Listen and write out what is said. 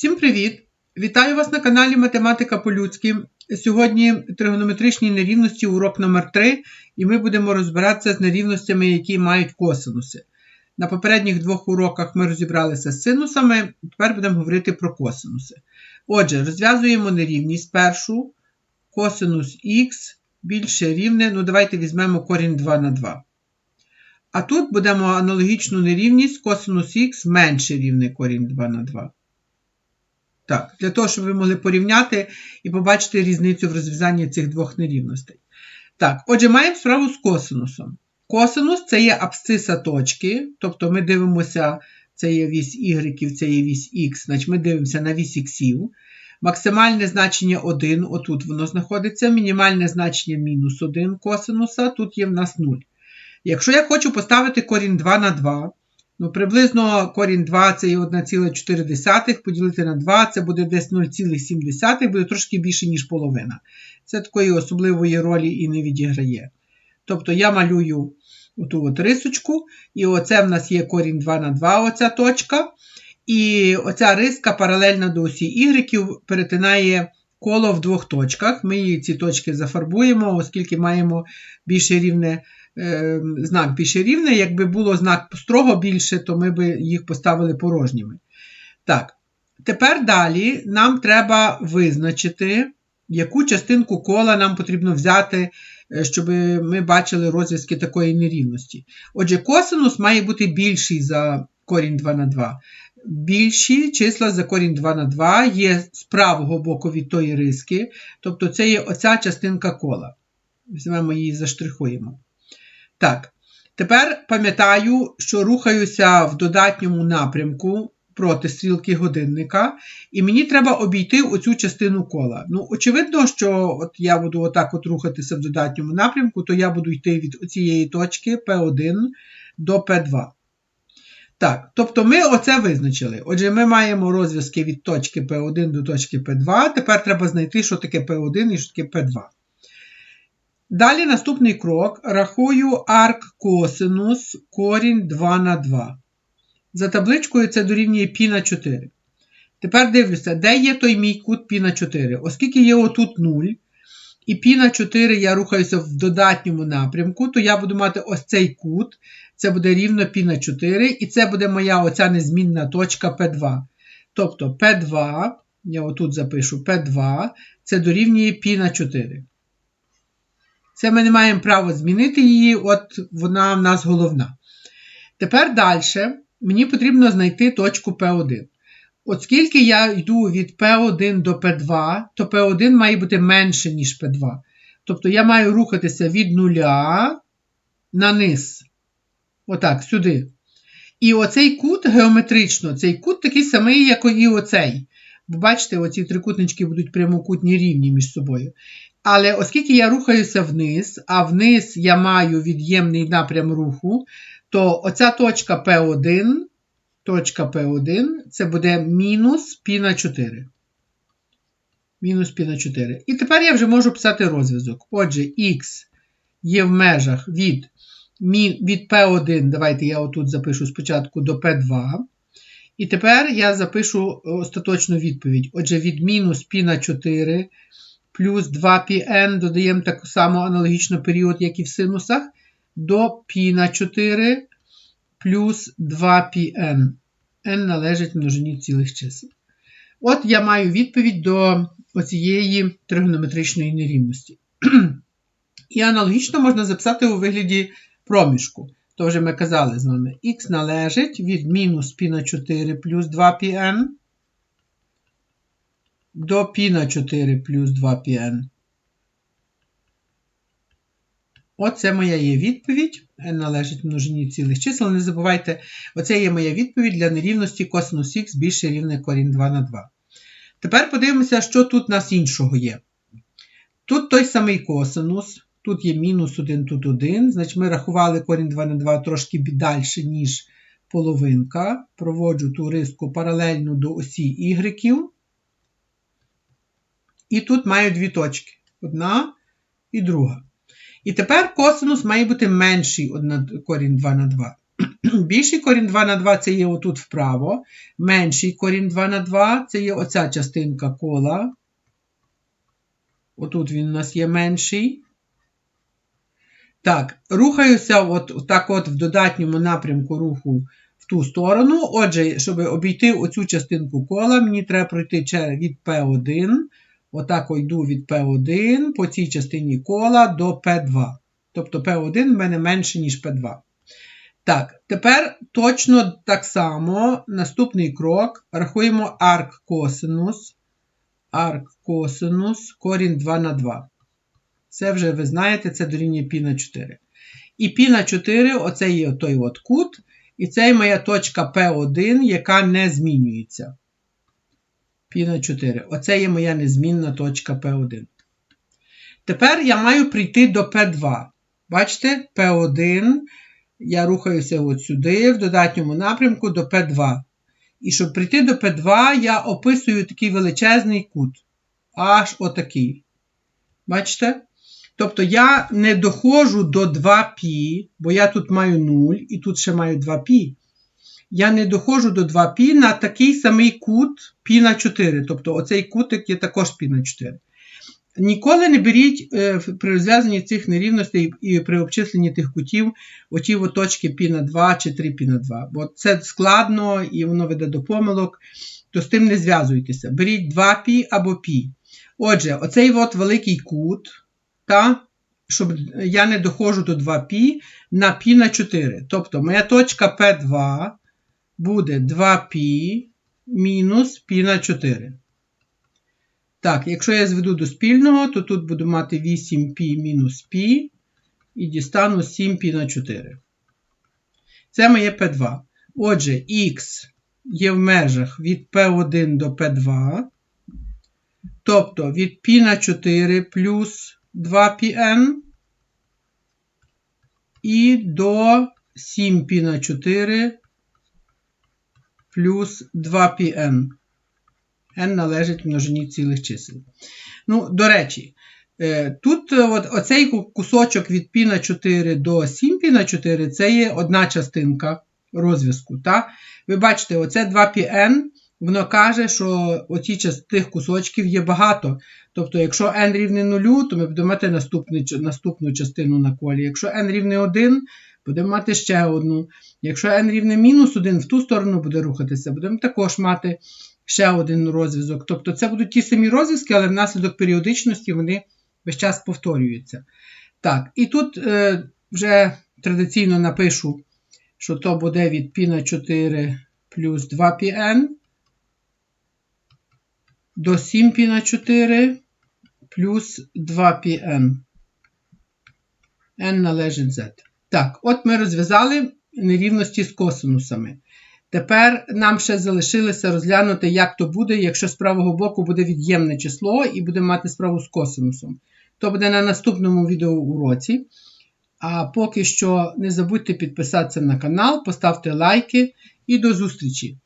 Всім привіт! Вітаю вас на каналі Математика по-людськи. Сьогодні тригонометричні нерівності, урок номер 3 і ми будемо розбиратися з нерівностями, які мають косинуси. На попередніх двох уроках ми розібралися з синусами, тепер будемо говорити про косинуси. Отже, розв'язуємо нерівність першу. Косинус х більше рівне, ну давайте візьмемо корінь 2 на 2. А тут будемо аналогічну нерівність косинус х менше рівне корінь 2 на 2. Так, для того, щоб ви могли порівняти і побачити різницю в розв'язанні цих двох нерівностей. Так, отже, маємо справу з косинусом. Косинус це є абсциса точки, тобто ми дивимося, це є вісь y, це є вісь х, значить ми дивимося на вісь іксів. Максимальне значення 1, отут воно знаходиться, мінімальне значення мінус 1 косинуса, тут є в нас 0. Якщо я хочу поставити корінь 2 на 2, ну приблизно корінь 2 це є 1,4, поділити на 2, це буде десь 0,7, буде трошки більше, ніж половина. Це такої особливої ролі і не відіграє. Тобто я малюю оту от рисочку, і оце в нас є корінь 2 на 2, оця точка. І оця риска паралельна до осі Y перетинає коло в двох точках. Ми її ці точки зафарбуємо, оскільки маємо більше рівне, знак більше рівне. Якби було знак строго більше, то ми б їх поставили порожніми. Так, тепер далі нам треба визначити, яку частинку кола нам потрібно взяти, е, щоб ми бачили розв'язки такої нерівності. Отже, косинус має бути більший за корінь 2 на 2 більші числа за корінь 2 на 2 є з правого боку від тої риски, тобто це є оця частинка кола. Візьмемо її заштрихуємо. Так, тепер пам'ятаю, що рухаюся в додатньому напрямку проти стрілки годинника, і мені треба обійти оцю частину кола. Ну, очевидно, що от я буду отак от рухатися в додатньому напрямку, то я буду йти від цієї точки P1 до P2. Так, тобто ми оце визначили. Отже, ми маємо розв'язки від точки P1 до точки P2. Тепер треба знайти, що таке P1 і що таке P2. Далі наступний крок. Рахую арк косинус корінь 2 на 2. За табличкою це дорівнює π на 4. Тепер дивлюся, де є той мій кут π на 4. Оскільки є отут 0, і π на 4 я рухаюся в додатньому напрямку, то я буду мати ось цей кут. Це буде рівно π на 4, і це буде моя оця незмінна точка P2. Тобто P2, я отут запишу P2, це дорівнює π на 4. Це ми не маємо права змінити її, от вона в нас головна. Тепер далі мені потрібно знайти точку P1. Оскільки я йду від P1 до P2, то P1 має бути менше, ніж P2. Тобто я маю рухатися від нуля на низ. Отак, сюди. І оцей кут геометрично, цей кут такий самий, як і оцей. Бо бачите, оці трикутнички будуть прямокутні рівні між собою. Але оскільки я рухаюся вниз, а вниз я маю від'ємний напрям руху, то оця точка P1, точка P1 це буде мінус π на 4. Мінус π на 4. І тепер я вже можу писати розв'язок. Отже, х є в межах від від P1, давайте я отут запишу спочатку до P2. І тепер я запишу остаточну відповідь. Отже, від мінус π на 4 плюс 2πn додаємо так само аналогічно період, як і в синусах, до π на 4 плюс 2πn. n належить множині цілих чисел. От я маю відповідь до оцієї тригонометричної нерівності. І аналогічно можна записати у вигляді проміжку. То вже ми казали з вами, х належить від мінус π на 4 плюс 2πn до π на 4 плюс 2πn. Оце моя є відповідь. n належить множині цілих чисел. Не забувайте, оце є моя відповідь для нерівності косинус х більше рівне корінь 2 на 2. Тепер подивимося, що тут у нас іншого є. Тут той самий косинус. Тут є мінус 1, тут 1. Значить, ми рахували корінь 2 на 2 трошки далі, ніж половинка. Проводжу ту риску паралельно до осі y. І тут маю дві точки. Одна і друга. І тепер косинус має бути менший корінь 2 на 2. Більший корінь 2 на 2 це є отут вправо. Менший корінь 2 на 2 це є оця частинка кола. Отут він у нас є менший. Так, рухаюся от, так от в додатньому напрямку руху в ту сторону. Отже, щоб обійти оцю частинку кола, мені треба пройти від P1. Отак йду від P1 по цій частині кола до P2. Тобто P1 в мене менше, ніж P2. Так, тепер точно так само наступний крок. Рахуємо арк косинус. Арк косинус, корінь 2 на 2. Це вже ви знаєте, це дорівнює π на 4. І π на 4 оце є той от кут. І це є моя точка P1, яка не змінюється π на 4. Оце є моя незмінна точка P1. Тепер я маю прийти до P2. Бачите, P1. Я рухаюся от сюди, в додатньому напрямку до P2. І щоб прийти до P2, я описую такий величезний кут. Аж отакий. Бачите? Тобто я не доходжу до 2π, бо я тут маю 0 і тут ще маю 2π. Я не доходжу до 2π на такий самий кут π на 4. Тобто оцей кутик є також π на 4. Ніколи не беріть е, при розв'язанні цих нерівностей і при обчисленні тих кутів оті точки π на 2 чи 3 π на 2. Бо це складно і воно веде до помилок, то з тим не зв'язуйтеся. Беріть 2π або π. Отже, оцей от великий кут та, щоб я не доходжу до 2π на π на 4. Тобто моя точка P2 буде 2π мінус π на 4. Так, якщо я зведу до спільного, то тут буду мати 8π мінус π і дістану 7π на 4. Це моє P2. Отже, х є в межах від P1 до P2. Тобто від π на 4 плюс 2πn і до 7π на 4 плюс 2πn. n належить множині цілих чисел. Ну, До речі, е, тут от, оцей кусочок від π на 4 до 7π на 4 це є одна частинка розв'язку. Ви бачите, оце 2πn Воно каже, що оці тих кусочків є багато. Тобто, якщо n рівне 0, то ми будемо мати наступну, наступну частину на колі. Якщо n рівне 1, будемо мати ще одну. Якщо n рівне мінус 1, в ту сторону буде рухатися, будемо також мати ще один розв'язок. Тобто це будуть ті самі розв'язки, але внаслідок періодичності вони весь час повторюються. Так, і тут е, вже традиційно напишу, що то буде від π на 4 плюс 2πn до 7π на 4 плюс 2πn. n належить z. Так, от ми розв'язали нерівності з косинусами. Тепер нам ще залишилося розглянути, як то буде, якщо з правого боку буде від'ємне число і будемо мати справу з косинусом. То буде на наступному відео уроці. А поки що не забудьте підписатися на канал, поставте лайки і до зустрічі!